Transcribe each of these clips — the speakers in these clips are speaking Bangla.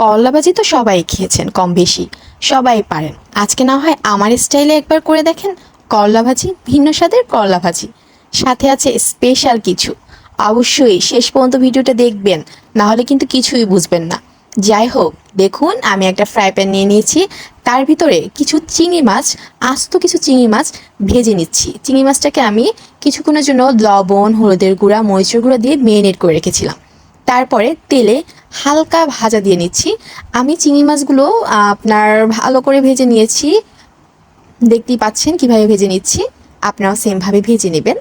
করলা ভাজি তো সবাই খেয়েছেন, কম বেশি। সবাই পারেন। আজকে না হয় আমার স্টাইলে একবার করে দেখেন করলা ভাজি ভিন্ন স্বাদের করলা ভাজি সাথে আছে স্পেশাল কিছু। অবশ্যই শেষ পর্যন্ত ভিডিওটা দেখবেন, না হলে কিন্তু কিছুই বুঝবেন না। যাই হোক, দেখুন, আমি একটা ফ্রাই প্যান নিয়ে নিয়েছি। তার ভিতরে কিছু চিংড়ি মাছ, আস্ত কিছু চিংড়ি মাছ ভেজে নিচ্ছি। চিংড়ি মাছটাকে আমি কিছুক্ষণের জন্য লবণ, হলুদের গুঁড়া, মরিচের গুঁড়া দিয়ে মেরিনেট করে রেখেছিলাম। তারপরে তেলে হালকা ভাজা দিয়ে নিচ্ছি। আমি চিংড়ি মাছগুলো আপনার ভালো করে ভেজে নিয়েছি। দেখতেই পাচ্ছেন কীভাবে ভেজে নিচ্ছি। আপনারাও সেমভাবে ভেজে নেবেন।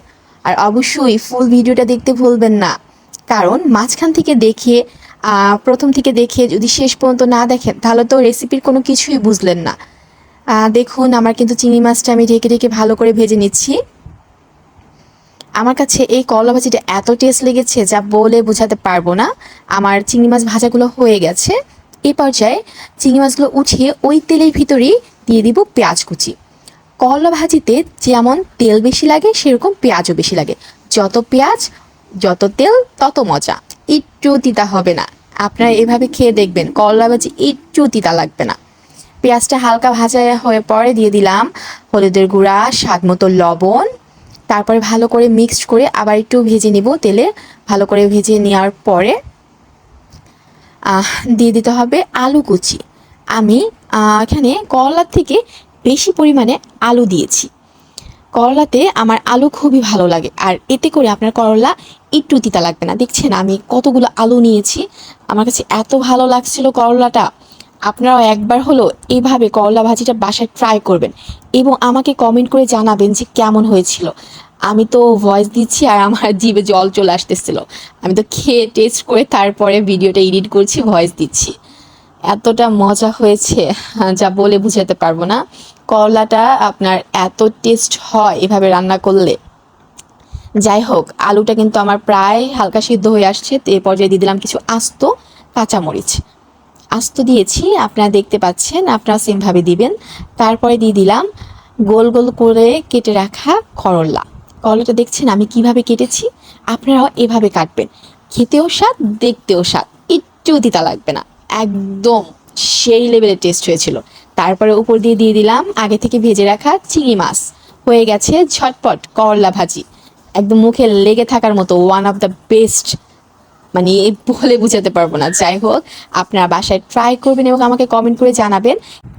আর অবশ্যই ফুল ভিডিওটা দেখতে ভুলবেন না। কারণ মাঝখান থেকে দেখে প্রথম থেকে দেখে যদি শেষ পর্যন্ত না দেখেন, তাহলে তো রেসিপির কোনো কিছুই বুঝলেন না। দেখুন, আমার কিন্তু চিংড়ি মাছটা আমি ঢেকে ঢেকে ভালো করে ভেজে নিচ্ছি। আমার কাছে এই করলা ভাজিটা এত টেস্ট লেগেছে যা বলে বোঝাতে পারব না। আমার চিংড়ি মাছ ভাজাগুলো হয়ে গেছে। এ পর্যায়ে চিংড়ি মাছগুলো উঠিয়ে ওই তেলের ভিতরেই দিয়ে দিব পেঁয়াজ কুচি। করলা ভাজিতে যেমন তেল বেশি লাগে সেরকম পেঁয়াজও বেশি লাগে। যত পেঁয়াজ যত তেল তত মজা। একটু তিতা হবে না। আপনারা এভাবে খেয়ে দেখবেন করলা ভাজি একটু তিতা লাগবে না। পেঁয়াজটা হালকা ভাজা হয়ে পরে দিয়ে দিলাম হলুদের গুঁড়া স্বাদ মতো লবণ তারপরে ভালো করে মিক্সড করে আবার একটু ভেজে নিব তেলে। ভালো করে ভেজে নেওয়ার পরে দিয়ে দিতে হবে আলু কুচি। আমি এখানে করলার থেকে বেশি পরিমাণে আলু দিয়েছি। করলাতে আমার আলু খুবই ভালো লাগে। আর এতে করে আপনার করলা একটু তিতা লাগবে না। দেখছেন আমি কতগুলো আলু নিয়েছি। আমার কাছে এত ভালো লাগছিল করলাটা। আপনারাও একবার হলো এইভাবে করলা ভাজিটা বাসায় ট্রাই করবেন এবং আমাকে কমেন্ট করে জানাবেন যে কেমন হয়েছিল। আমি তো ভয়েস দিচ্ছি আর আমার জিভে জল চলে আসতেছিল। আমি তো খেয়ে টেস্ট করে তারপরে ভিডিওটা এডিট করছি ভয়েস দিচ্ছি। এতটা মজা হয়েছে, যা বলে বুঝাতে পারব না। করলাটা আপনার এত টেস্ট হয় এভাবে রান্না করলে। যাই হোক, আলুটা কিন্তু আমার প্রায় হালকা সিদ্ধ হয়ে আসছে এই পর্যায়ে দিয়ে দিলাম কিছু আস্ত কাঁচামরিচ। আস্ত দিয়েছি, আপনারা দেখতে পাচ্ছেন, আপনারা সেমভাবে দিবেন। তারপরে দিয়ে দিলাম গোল গোল করে কেটে রাখা করলা। করলাটা দেখছেন আমি কীভাবে কেটেছি? আপনারাও এভাবে কাটবেন। খেতেও স্বাদ, দেখতেও স্বাদ, একটু তিতা লাগবে না। একদম সেই লেভেলের টেস্ট হয়েছিল। তারপরে উপর দিয়ে দিয়ে দিলাম আগে থেকে ভেজে রাখা চিংড়ি মাছ। হয়ে গেছে ঝটপট করলা ভাজি। একদম মুখে লেগে থাকার মতো ওয়ান অফ দ্য বেস্ট মানে বলে বুঝাতে পারব না। যাই হোক, আপনারা বাসায় ট্রাই করবেন এবং আমাকে কমেন্ট করে জানাবেন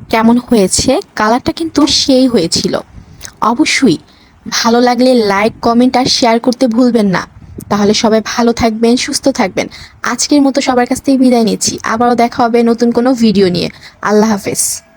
কেমন হয়েছে। কালারটা কিন্তু সেই হয়েছিল। অবশ্যই ভালো লাগলে লাইক কমেন্ট আর শেয়ার করতে ভুলবেন না। তাহলে সবাই ভালো থাকবেন, সুস্থ থাকবেন। আজকের মতো সবার কাছ থেকে বিদায় নিচ্ছি। আবারও দেখা হবে নতুন কোনো ভিডিও নিয়ে। আল্লাহ হাফেজ।